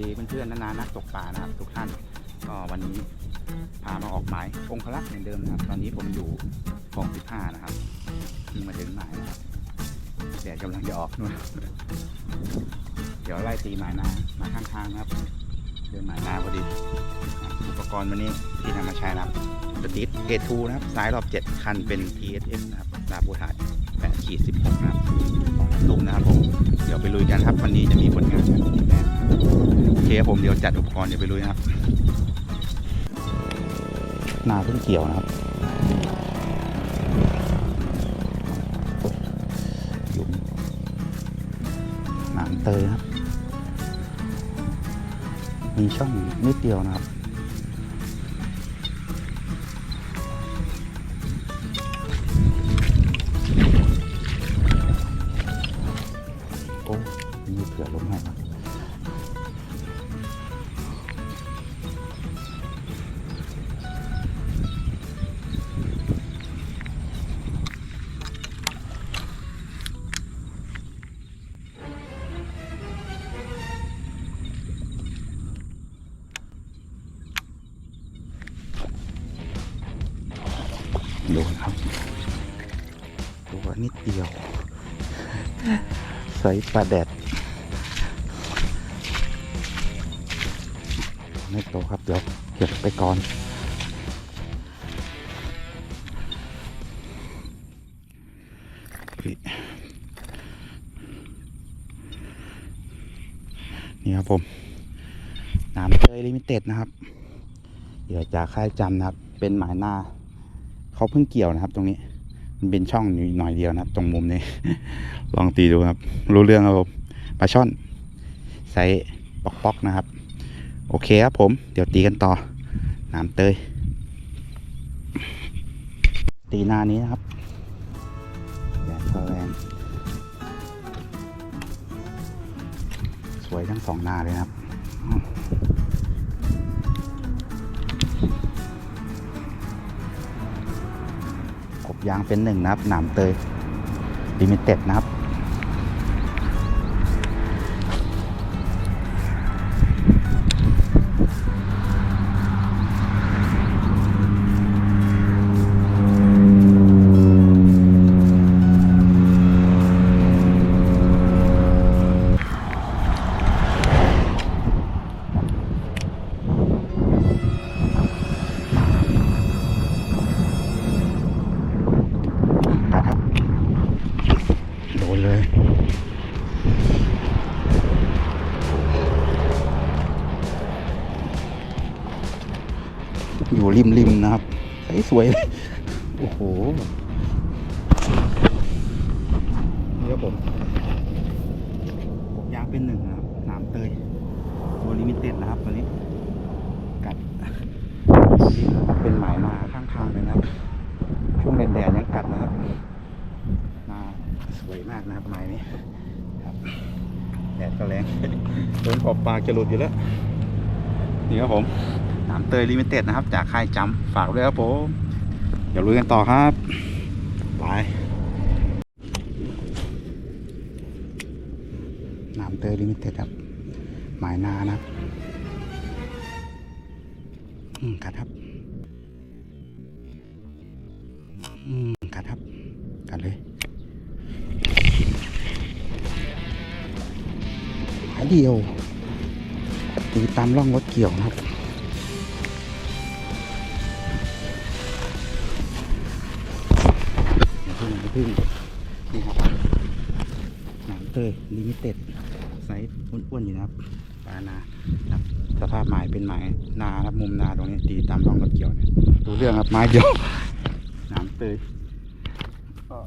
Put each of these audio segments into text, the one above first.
ดีเพื่อนๆนานานักตกปลานะครับ ทุกท่านก็วันนี้พามาออกหมายองคลักษ์เหมือนเดิมนะครับ ตอนนี้ผมอยู่คลองสิบห้านะครับเพิ่มาถึงหมายนะครับแดดกำลังจะออกนู่นเดี๋ยวไล่ตีหมายนามาข้างๆนะครับ เดินหมายนาพอดีอุปกรณ์วันนี้ที่นำมาใช้นะครับสติทเอทูนะครับสายรอบ7คันเป็น TSF นะครับดาบูทาด8ขีด16นะครับตุ้มนะครับผม เดี๋ยวไปลุยกันครับ วันนี้จะมีผลงานแบบนี้แนะครับ โอเคผมเดี๋ยวจัดอุปกรณ์เดี๋ยวไปลุยนะครับนาเพิ่งเกี่ยวนะครับหยุมหนามเตยครับ มีช่องนิดเดียวนะครับโอ้มีเผื่อลงให้ครับ นะครับตัวนิดเดียว ใส่ปลาแดด ไม่โตครับ เดี๋ยวเก็บไปก่อนนี่ครับผมน้ำเตยลิมิเต็ดนะครับเดี๋ยวจากค่ายจำนะครับ เป็นหมายหน้า เขาเพิ่งเกี่ยวนะครับ ตรงนี้ มันเป็นช่องหน่อยเดียวนะครับ ตรงมุมนี้ ลองตีดูครับ รู้เรื่องครับผมปลาช่อนไซส์ปอกๆนะครับ โอเคครับผม เดี๋ยวตีกันต่อ น้ำเตย ตีหน้านี้นะครับแดดก็แรงสวยทั้งสองหน้าเลยนะครับ ยางเป็นหนึ่งนะครับหนามเตยลิมิเต็ดนะครับนะครับ อยู่ริมริมๆนะครับใสสวยเลยโอ้โหนี่ครับผมผมยางเป็นหนึ่งนะครับหนามเตยตัวลิมิเต็ดนะครับตัวนี้กัดนี่นะครับเป็นหมายมาข้างทางเลยนะครับ ช่วงแดดๆยังกัดนะครับมาสวยมากนะครับไม้นี้ครับแดดก็แรงโดนขอบปากจะหลุดอยู่แล้วนี่ครับผม น้ำเตยลิมิเต็ดนะครับ จากค่ายจัมป์ฝากด้วยครับผม เดี๋ยวลุยกันต่อครับ ไป น้ำเตยลิมิเต็ดครับหมายนานะครับอืมกัดครับอืมกัดครับกัดเลยหายเดียวตีตามร่องรถเกี่ยวนะครับ พึ่งนี่ครับหนังเตยลิมิเต็ดไซส์อ้วนๆอยู่นะครับปลานาครับสภาพหมายเป็นหมายนาครับมุมนาตรงนี้ตีตามร่องรถเกี่ยวเนี่ยดูเรื่องครับไม้เดียวน้ำเตยก็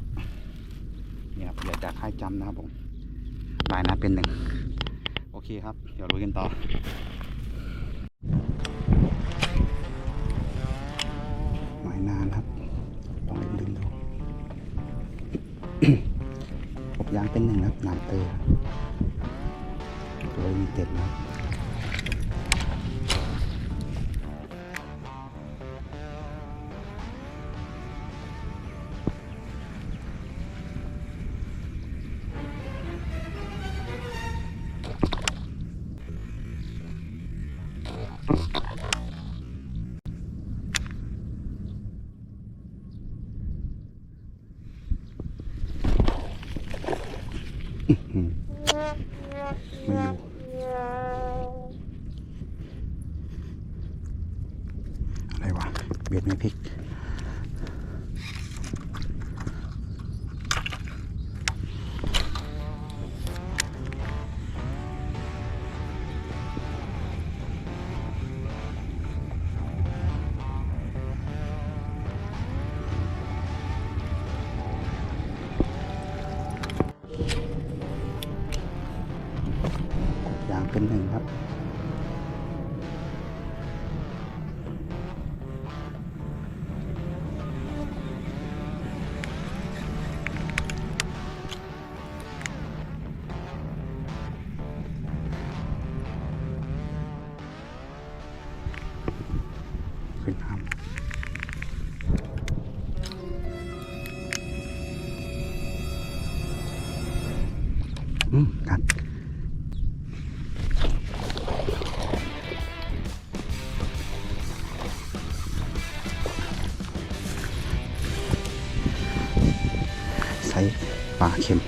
เนี่ยครับเหลือจากค่ายจำนะครับผมหมายนาเป็นหนึ่งโอเคครับ เดี๋ยวลุยกันต่อ นหนึ่งนะครับหนามเตยครับตัวมีเต็ดนะค กัดใส่ปลาเค็ม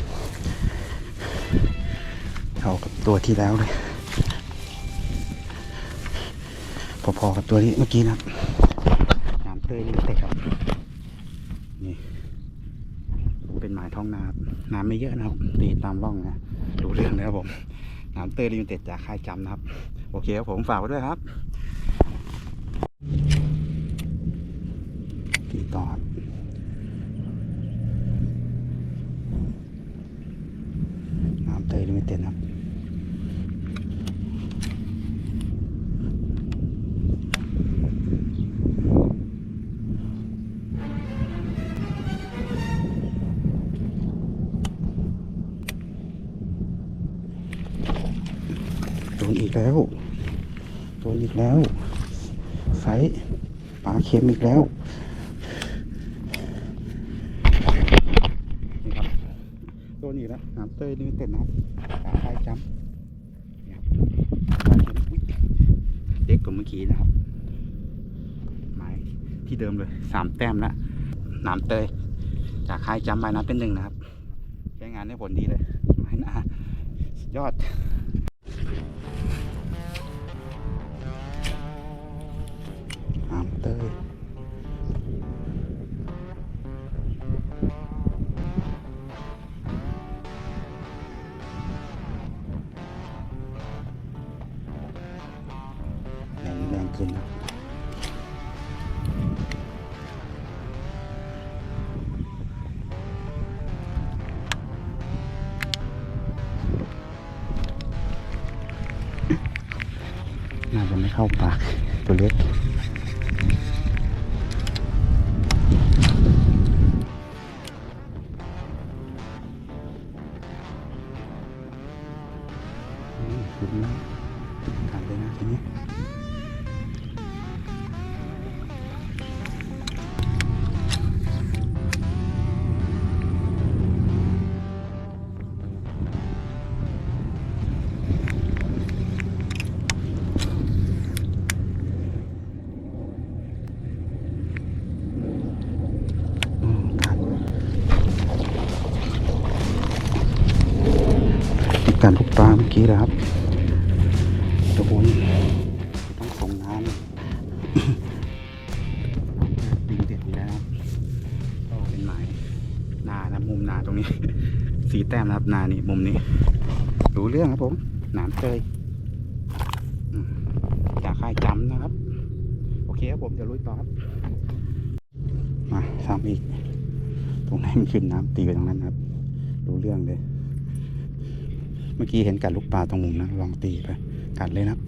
เท่ากับตัวที่แล้วเลยพอๆกับตัวที่เมื่อกี้นะครับน้ำเตยนี่เตะครับนี่เป็นหมายท้องนาน้ำไม่เยอะนะครับตีตามร่องนะ รู้เรื่องนะครับผมน้ำเตยลิมิเต็ดจากค่ายจำนะครับ โอเคครับผมฝากไว้ด้วยครับตีต่อน้ำเตยลิมิเต็ดครับ แล้วโดนอีกแล้วไซปลาเค็มอีกแล้วนี่ครับโดนอีกแล้วน้ำเตยลิมิเต็ดนะครับปลาไฟจำนี่ครับปลาเค็มอุ๊ยเด็กกว่าเมื่อกี้นะครับหมายที่เดิมเลยสามแต้มแล้วน้ำเตยจากค่ายจำไปน้ำเป็นหนึ่งนะครับ ใช้งานได้ผลดีเลยหมายหน้ายอด จะไม่เข้าปากตัวเล็ก การลูกปลาเมื่อกี้นะครับโดนต้องส่งงานดึงเด็ดอยู่แล้วนะครับก็เป็นหมายนานะมุมนาตรงนี้ สีแต้มนะครับนานี่มุมนี้ รู้เรื่องครับผมหนามเตยอืมจากค่ายจำนะครับ โอเคครับผมจะลุยต่อครับ มาซ้ำอีก ตรงไหนมันขึ้นน้ำตีไปตรงนั้นครับ รู้เรื่องเลย เมื่อกี้เห็นกัดลูกปลาตรงมุมนะลองตีไปกัดเลยนะ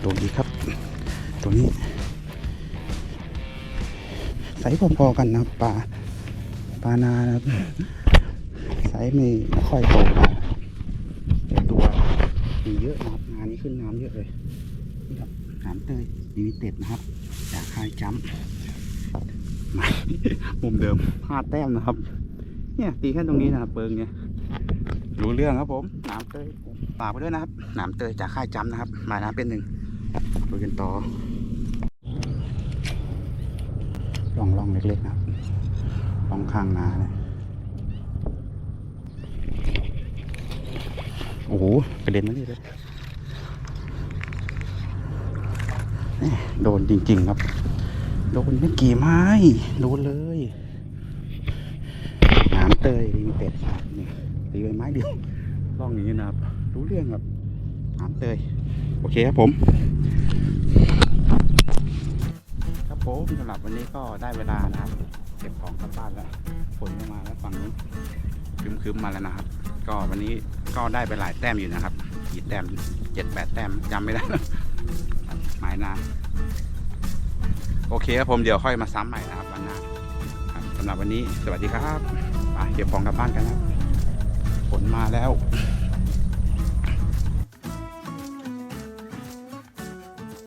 โดนดีครับตัวนี้ไซส์พอๆกันนะปลาปลานานะครับไซส์ไม่ไม่ค่อยโตแต่ตัวมีเยอะนะครับงานนี้ขึ้นน้ำเยอะเลยนี่ครับน้ำเตยดีวิเต็ดนะครับจากค่ายจัมมามุมเดิมห้าแต้มนะครับ เนี่ยตีแค่ตรงนี้นะครับเปิงเนี่ยรู้เรื่องครับผมหนามเตยฝากไปด้วยนะครับหนามเตยจากค่ายจำนะครับหมายน้ำเป็นหนึ่ง ไปกันต่อล่องล่องเล็กๆนะครับล่องข้างนาเนี่ยโอ้โหกระเด็นมานี่เลยโดนจริง ๆ ครับ โดนไม่กี่ไม้ โดนเลยน้ำเตยลิงเป็ดนี่ตีใบไม้เดียวล่องอย่างนี้นะครับ รู้เรื่องครับน้ำเตย โอเคครับผม ครับผมสำหรับวันนี้ก็ได้เวลานะครับ เก็บของกลับบ้านแล้วฝนมาแล้วฝั่งนู้นคืมๆมาแล้วนะครับ ก็วันนี้ก็ได้ไปหลายแต้มอยู่นะครับกี่แต้มเจ็ดแปดแต้มจำไม่ได้แล้วครับหมายนาโอเคครับผมเดี๋ยวค่อยมาซ้ำใหม่นะครับวันหน้าสำหรับวันนี้สวัสดีครับไปเก็บของกลับบ้านกันนะครับฝนมาแล้ว